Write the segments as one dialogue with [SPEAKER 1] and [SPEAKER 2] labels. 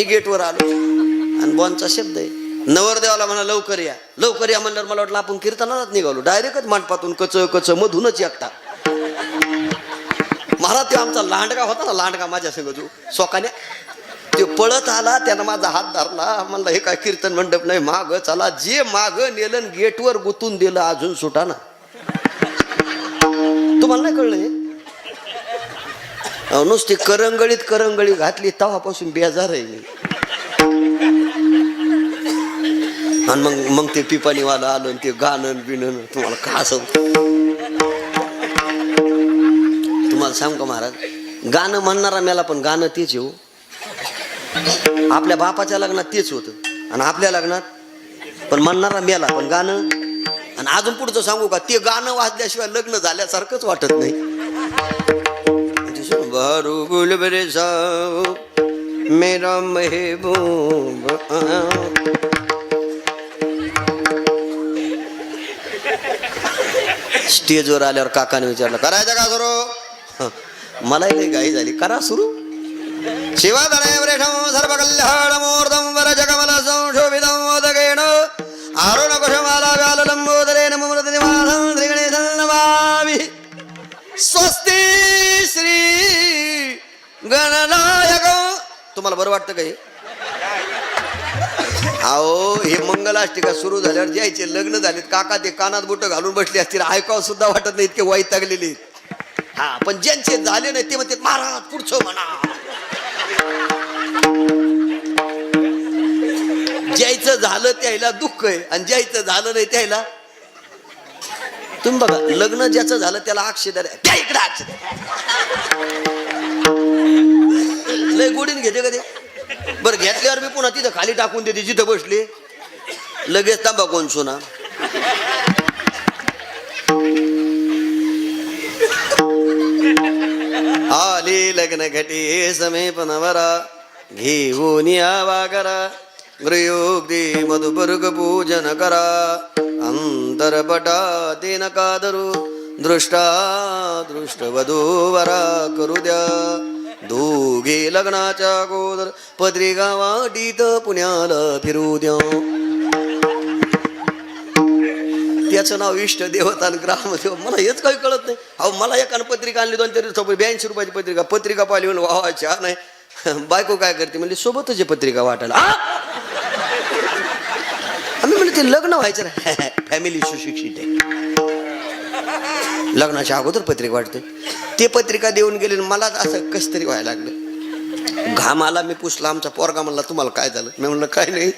[SPEAKER 1] मी गेटवर आलो. आणि बॉनचा शब्द आहे. नवरदेवाला म्हणा लवकर या. लवकर या म्हणल्यावर मला वाटलं आपण कीर्तनालाच निघालो. डायरेक्टच मांडपातून कच कच मधूनच एकटा. महाराज ते आमचा लांडगा होता ना लांडगा माझ्या संग तू सोकाने ते पळत आला त्यानं माझा हात धरला. म्हणलं हे काय कीर्तन मंडप नाही माग चला. जे माग नेलं गेटवर गुतून दिलं अजून सुटा ना. तुम्हाला नाही कळलं हे? नुसती करंगळीत करंगळी घातली तेव्हापासून बेजार आहे मी. आणि मग मग ते पिपाणीवाला आलं आणि ते गाणं बिणं तुम्हाला का असं तुम्हाला सांग का महाराज? गाणं म्हणणारा मेला पण गाणं तेच येऊ हो. आपल्या बापाच्या लग्नात तेच होतं. आणि आपल्या लग्नात पण म्हणणारा मेला पण गाणं. आणि अजून पुढचं सांगू का ते गाणं वाजल्याशिवाय लग्न झाल्यासारखंच वाटत नाही. ते सुन, बारू गुलबरे साओ, मेरा महबूब स्टेजवर आल्यावर काकाने विचारलं करायचं का सुरू? मलाही लई गाई झाली करा सुरू. शिवा सर्व कल्याण मूर्तम वर जगमल संशोभितम मोदकेण आरुण तुम्हाला बरं वाटतं काही अहो हे मंगलाष्टिका सुरू झाल्यावर जायचे लग्न झालेत काका ते कानात बोट घालून बसले असतील ऐकावं सुद्धा वाटत नाही इतके वाईट लागलेले हा पण ज्यांचे झाले नाही ते म्हणते महाराज पुढचं म्हणा. ज्यायचं झालं त्याला दुःख आहे आणि ज्यायचं झालं नाही त्याला तुम्ही बघा लग्न ज्याचं झालं त्याला अक्षर आहे. त्या इकडे अक्षर लय गोडीन घेते का ते? बरं घेतल्यावर मी पुन्हा तिथं खाली टाकून देते जिथं बसले. लगेच तांबा कोण सोना. आली लग्न घटी समीप नवरा घेऊन यावा करा गृयोक्ती मधुपर्ग पूजन करा. अंतरपटा ते नका धरू. दृष्टा दृष्ट वधू वरा करू द्या. दोघे लग्नाच्या अगोदर पत्रिका वाटीत पुण्याला फिरू द्या. त्याचं नाव इष्ट देवता आणि ग्रामदेव. मला हेच काही कळत नाही. अहो मला एकानं पत्रिका आणली दोन तरी सोबत ब्याऐंशी रुपयाची पत्रिका. पत्रिका पाहिली म्हणून वा छान आहे. बायको काय करते? म्हणजे सोबतच पत्रिका वाटायला. आम्ही म्हणजे ते लग्न व्हायचं ना फॅमिली सुशिक्षित आहे. लग्नाच्या अगोदर पत्रिका वाटते. ते पत्रिका देऊन गेले आणि मलाच असं कस तरी व्हायला लागलं. घाम आला मी पुसला आमचा पोरगा म्हणला तुम्हाला काय झालं? मी म्हणलं काय नाही.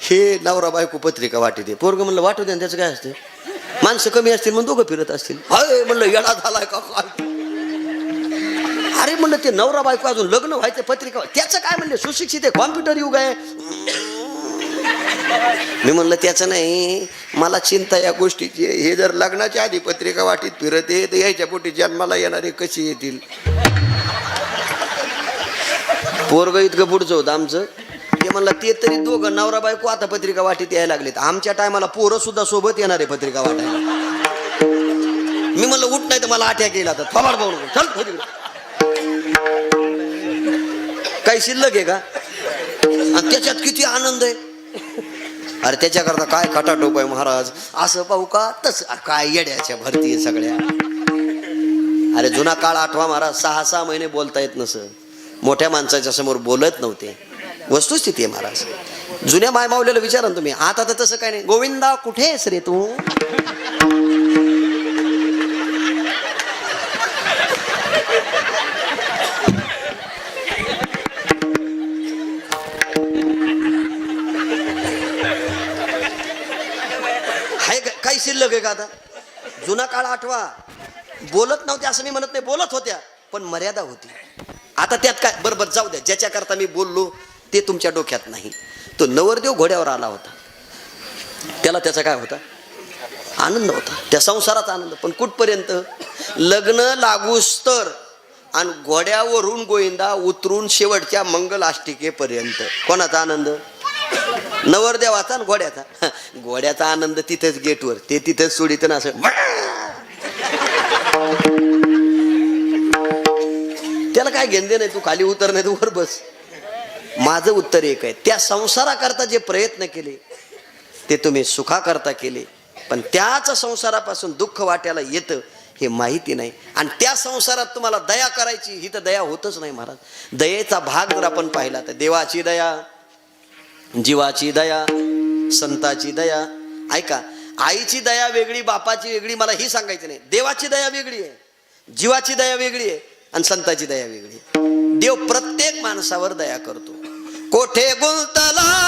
[SPEAKER 1] हे नवरा बायको पत्रिका वाटते पोरग म्हणलं वाटू दे त्याचं काय असतं? माणसं कमी असतील म्हणून दोघं फिरत असतील. अरे म्हणलं येडा झालाय का अरे म्हणलं ते नवरा बायको अजून लग्न व्हायचं पत्रिका त्याचं काय म्हणले सुशिक्षित आहे कॉम्प्युटर युग आहे. मी म्हणलं त्याचं नाही. मला चिंता या गोष्टीची हे जर लग्नाच्या आधी पत्रिका वाटीत फिरते तर यायच्या पोटी जन्माला येणारे कशी येतील? पोरग इतकं पुढचं होतं आमचं. ते म्हणलं ते तरी दोघं नवरा बायको आता पत्रिका वाटीत यायला लागलेत. आमच्या टायमाला पोरं सुद्धा सोबत येणार आहे पत्रिका वाटायला. मी म्हणलं उठ नाही तर मला आठ्या केला तर थोबाड पाहू चल हो काही शिल्लक आहे का? त्याच्यात किती आनंद आहे. अरे त्याच्याकरता काय खटाटोप आहे महाराज? असं पाहू का? तस काय येड्याच्या भरती सगळ्या. अरे जुना काळ आठवा महाराज सहा सहा महिने बोलता येत नस. मोठ्या माणसाच्या समोर बोलत नव्हते. वस्तुस्थिती आहे महाराज. जुन्या माय मावलेलं विचारा ना तुम्ही. आता तर तसं काय नाही. गोविंदा कुठे आहेस रे तू? आहे का आता जुना काळ आठवा. बोलत नव्हत्या असं मी म्हणत नाही बोलत होत्या पण मर्यादा होती. आता त्यात काय? बरोबर जाऊ द्या. ज्याच्याकरता मी बोललो ते तुमच्या डोक्यात नाही. तो नवरदेव घोड्यावर आला होता. त्याला त्याचा काय होता? आनंद होता. त्या संसाराचा आनंद. पण कुठपर्यंत? लग्न लागूस्तर आणि घोड्यावरून गोविंदा उतरून शेवटच्या मंगल आष्टिकेपर्यंत कोणाचा आनंद? नवरदेवाचा आणि घोड्याचा. घोड्याचा आनंद तिथेच गेटवर. ते तिथेच सोडित ना असं त्याला काय घेणं नाही तू खाली उतर नाही तू वर बस. माझं उत्तर एक आहे. त्या संसाराकरता जे प्रयत्न केले ते तुम्ही सुखाकरता केले. पण त्याच संसारापासून दुःख वाट्याला येतं हे माहिती नाही. आणि त्या संसारात तुम्हाला दया करायची ही तर दया होतच नाही महाराज. दयेचा भाग जर आपण पाहिला तर देवाची दया जीवाची दया संताची दया. ऐका आईची दया वेगळी बापाची वेगळी मला ही सांगायची नाही. देवाची दया वेगळी आहे जीवाची दया वेगळी आहे आणि संताची दया वेगळी आहे. देव प्रत्येक माणसावर दया करतो. कोठे गुंतला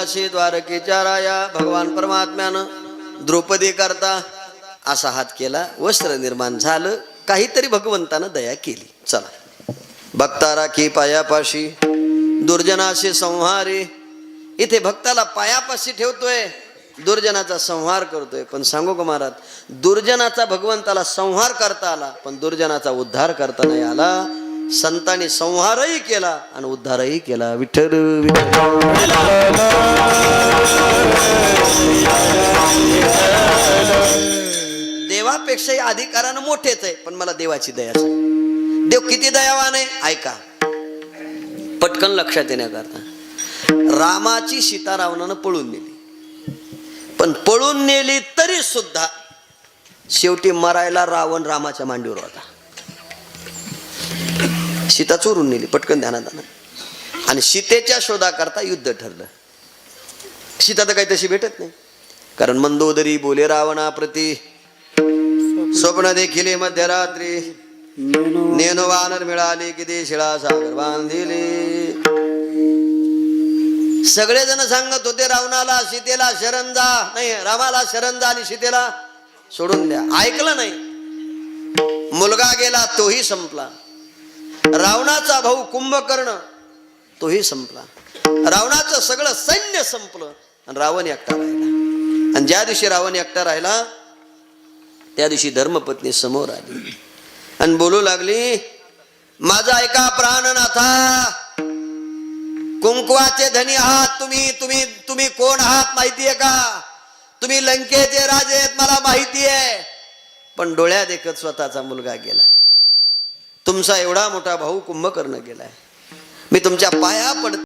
[SPEAKER 1] गुंतलाशी द्वारकेच्या राया भगवान परमात्म्यानं द्रौपदी करता असा हात केला वस्त्र निर्माण झालं काहीतरी भगवंतानं दया केली. चला. भक्ता राखी पायापाशी दुर्जनाशी संहारे. इथे भक्ताला पायापाशी ठेवतोय दुर्जनाचा संहार करतोय. पण सांगू का महाराज दुर्जनाचा भगवंताला संहार करता आला पण दुर्जनाचा उद्धार करता नाही आला. संतांनी संहारही केला आणि उद्धारही केला. विठ्ठल विठ्ठल. देवापेक्षाही अधिकारानं मोठेच आहे पण मला देवाची दया देव किती दयावान आहे? ऐका. पटकन लक्षात येण्याकरता. रामाची सीता रावणानं पळून नेली. पण पळून नेली तरी सुद्धा शेवटी मरायला रावण रामाच्या मांडीवर होता. सीता चोरून नेली पटकन ध्यानात आणा आणि सीतेच्या शोधाकरता युद्ध ठरलं. सीता तर काही तशी भेटत नाही. कारण मंदोदरी बोले रावणा प्रती स्वप्न देखील मध्यरात्री. नेनो वानर मिळाले किती शिळा सागर बांधिले. सगळेजण सांगत होते रावणाला सीतेला शरण जा नाही रामाला शरण जा आणि सीतेला सोडून द्या. ऐकलं नाही. मुलगा गेला तोही संपला. रावणाचा भाऊ कुंभकर्ण तोही संपला. रावणाचं सगळं सैन्य संपलं आणि रावण एकटा राहिला. आणि ज्या दिवशी रावण एकटा राहिला त्या दिवशी धर्मपत्नी समोर आली. आणि बोलू लागली माझा ऐका प्राणनाथा कुंकवाचे धनी आहात तुम्ही तुम्ही तुम्ही कोण आहात माहितीये का? तुम्ही लंकेचे राजे आहेत मला माहिती आहे पण डोळ्या देखत स्वतःचा मुलगा गेला. तुमचा एवढा मोठा भाऊ कुंभकर्ण गेलाय. मी तुमच्या पाया पड